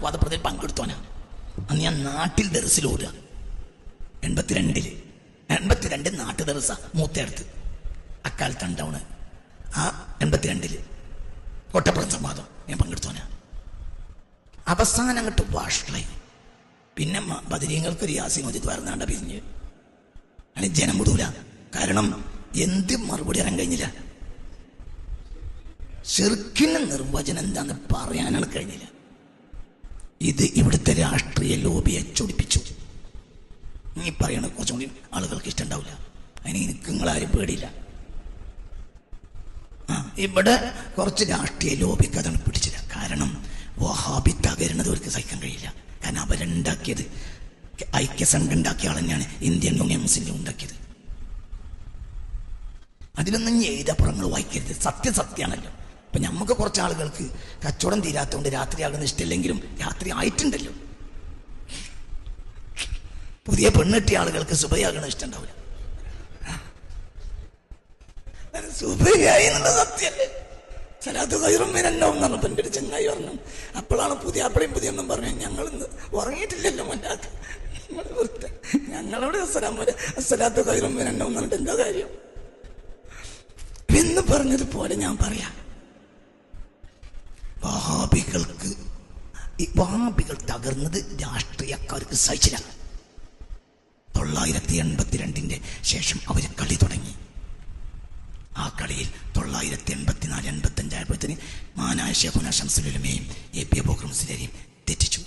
വാദപ്രതിയിൽ പങ്കെടുത്തോനാ. അന്ന് ഞാൻ നാട്ടിൽ ദർസിൽ എൺപത്തിരണ്ടിൽ. എൺപത്തിരണ്ട് നാട്ടു ദർസ മൂത്തേടത്ത് അക്കാലത്ത് ടൗണ് ആ എൺപത്തിരണ്ടിൽ. കൊട്ടപ്പുറം സംവാദം. ഞാൻ പങ്കെടുത്തോനാ. അവസാനം അങ്ങോട്ട് വാഷ്ടായി പിന്നെ ബദരീങ്ങൾക്ക് ഒരു യാസി മജിദ് വരുന്നാണ്ട പിരിഞ്ഞ്. അങ്ങനെ ജനം വിടൂല. കാരണം എന്ത് മറുപടി അറിയാൻ കഴിഞ്ഞില്ല. ഷിർക്കിന്റെ നിർവചനം എന്താന്ന് പറയാനാണ് കഴിഞ്ഞില്ല. ഇത് ഇവിടുത്തെ രാഷ്ട്രീയ ലോബിയെ ചൊടിപ്പിച്ചു. നീ പറയണ കുറച്ചും കൂടി ആളുകൾക്ക് ഇഷ്ടമുണ്ടാവില്ല. അതിന് എനിക്ക് നിങ്ങളാരും പേടിയില്ല. ഇവിടെ കുറച്ച് രാഷ്ട്രീയ ലോബിക്ക് അതാണ് പിടിച്ചില്ല. കാരണം വഹാബി തകരുന്നത് അവർക്ക് സഹിക്കാൻ കഴിയില്ല. കാരണം അവരുണ്ടാക്കിയത് ഐക്യസംഘം ഉണ്ടാക്കിയ ആൾ തന്നെയാണ് ഇന്ത്യൻ യൂണിയൻ മുസ്ലിം ഉണ്ടാക്കിയത്. അതിലൊന്നും എഴുതപ്പുറങ്ങൾ വായിക്കരുത്. സത്യം ഇപ്പൊ നമുക്ക് കുറച്ച് ആളുകൾക്ക് കച്ചവടം തീരാത്തതുകൊണ്ട് രാത്രി ആകുന്ന ഇഷ്ടമില്ലെങ്കിലും രാത്രി ആയിട്ടുണ്ടല്ലോ. പുതിയ പെണ്ണിട്ടിയ ആളുകൾക്ക് സുബയാകണ ഇഷ്ടമുണ്ടാവില്ല സുബയായി എന്നുള്ള എന്നാണ് ഇപ്പൊ എന്റെ പറഞ്ഞു. അപ്പോഴാണ് പുതിയ അപ്പളയും പുതിയ ഒന്നും പറഞ്ഞു ഞങ്ങൾ ഇന്ന് ഉറങ്ങിയിട്ടില്ലല്ലോ മല്ലാത്ത ഞങ്ങളവിടെ അസ്സലാം പോലെ അസ്സലാത്ത് കയറുമ്പോ പറഞ്ഞിട്ട് എന്താ കാര്യം? എന്ന് പറഞ്ഞതുപോലെ ഞാൻ പറയാം. വഹാബികൾക്ക് ഈ വഹാബികൾ തകർന്നത് രാഷ്ട്രീയക്കാർക്ക് സഹിച്ചില്ല. തൊള്ളായിരത്തി എൺപത്തിരണ്ടിന്റെ ശേഷം അവർ കളി തുടങ്ങി. ആ കളിയിൽ തൊള്ളായിരത്തി എൺപത്തിനാല് എൺപത്തി അഞ്ചായപ്പോഴത്തേന് മാനായ ഷെഖുന ഷംസുലുലമയും എ പി അബോക്കർ മുസ്ലിരെയും തെറ്റിച്ചു.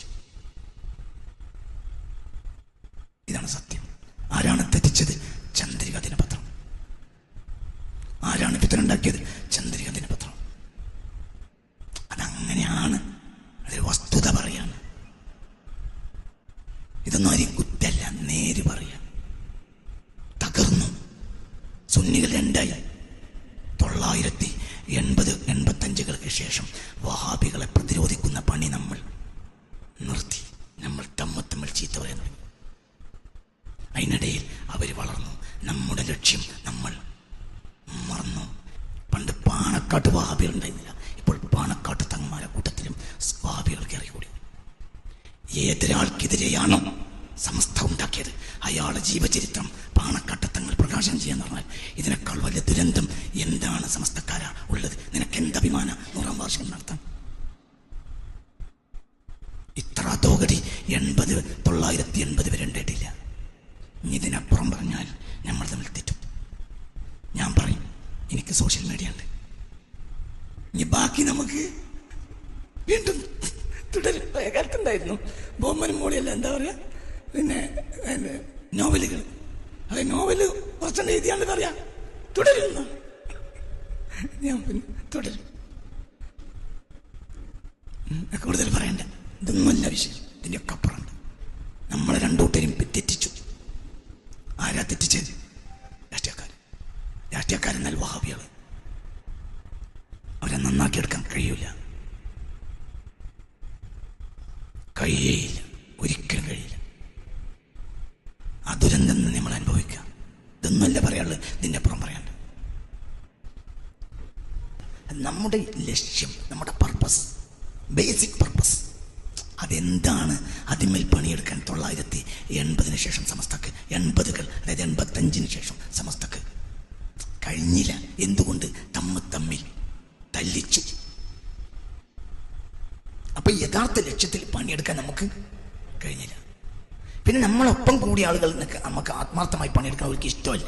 സുന്നികൾ രണ്ടായി. തൊള്ളായിരത്തി എൺപത് എൺപത്തഞ്ചുകൾക്ക് ശേഷം വഹാബികളെ പ്രതിരോധിക്കുന്ന പണി നമ്മൾ നിർത്തി. നമ്മൾ തമ്മ തമ്മിൽ ചീത്ത തുടങ്ങി. അതിനിടയിൽ അവർ വളർന്നു. നമ്മുടെ ലക്ഷ്യം നമ്മൾ മറന്നു. പണ്ട് പാണക്കാട്ട് വഹാബികൾ ഉണ്ടായിരുന്നില്ല. ഇപ്പോൾ പാണക്കാട്ട് തങ്ങന്മാരെ കൂട്ടത്തിലും വഹാബികൾ കയറിക്കൂടി ഏതൊരാൾക്കെതിരെയാണോ സമസ്ത ഉണ്ടാക്കിയത്? അയാളുടെ ജീവചരിത്രം പാണക്കാട്ടത്തങ്ങൾ പ്രകാശനം ചെയ്യാന്ന് പറഞ്ഞാൽ ഇതിനേക്കാൾ വലിയ ദുരന്തം എന്താണ് സമസ്തക്കാരാ ഉള്ളത്? നിനക്ക് എന്ത് അഭിമാനം? നൂറാം വാർഷികം നടത്താൻ. ഇത്ര തോകടി എൺപത് തൊള്ളായിരത്തി എൺപത് വരെ ഉണ്ടായിട്ടില്ല. ഇതിനപ്പുറം പറഞ്ഞാൽ നമ്മൾ തമ്മിൽ തെറ്റും. ഞാൻ പറയും എനിക്ക് സോഷ്യൽ മീഡിയ ഉണ്ട്. ഇനി ബാക്കി നമുക്ക് വീണ്ടും തുടരും. പഴയ കാലത്തുണ്ടായിരുന്നു. മോളിയല്ല എന്താ പറയുക? പിന്നെ നോവലുകൾ. അത് നോവൽ കുറച്ചെണ്ണം എഴുതിയാണ്ട് പറയാ. തുടരുന്നു. ഞാൻ പിന്നെ തുടരും. കൂടുതൽ പറയണ്ട. ഇതൊന്നുമല്ല വിഷയം. ഇതിന്റെയൊക്കെ അപ്പുറമുണ്ട്. നമ്മളെ രണ്ടൂട്ടരും തെറ്റിച്ചു. ആരാ തെറ്റിച്ചത്? രാഷ്ട്രീയക്കാർ രാഷ്ട്രീയക്കാരെന്നാൽ വഹാബികൾ അവരെ നന്നാക്കിയെടുക്കാൻ കഴിയൂല. കഴിയേയില്ല. ഒരിക്കലും കഴിയില്ല അനുഭവിക്കുക ഇതൊന്നുമല്ല പറയാനുള്ളത്. ഇതിന്റെ അപ്പുറം പറയാനുണ്ട്. നമ്മുടെ ലക്ഷ്യം നമ്മുടെ പർപ്പസ് ബേസിക് പർപ്പസ് അതെന്താണ്? അതിന്മേൽ പണിയെടുക്കാൻ തൊള്ളായിരത്തി എൺപതിന് ശേഷം സമസ്തക്ക് എൺപതുകൾ അതായത് എൺപത്തഞ്ചിന് ശേഷം സമസ്തക്ക്. കഴിഞ്ഞില്ല. എന്തുകൊണ്ട്? തമ്മ തമ്മിൽ തല്ലിച്ചു. അപ്പൊ യഥാർത്ഥ ലക്ഷ്യത്തിൽ പണിയെടുക്കാൻ നമുക്ക് കഴിഞ്ഞില്ല. പിന്നെ നമ്മളൊപ്പം കൂടിയ ആളുകൾ നമുക്ക് ആത്മാർത്ഥമായി പണിയെടുക്കാൻ അവർക്ക് ഇഷ്ടമല്ല.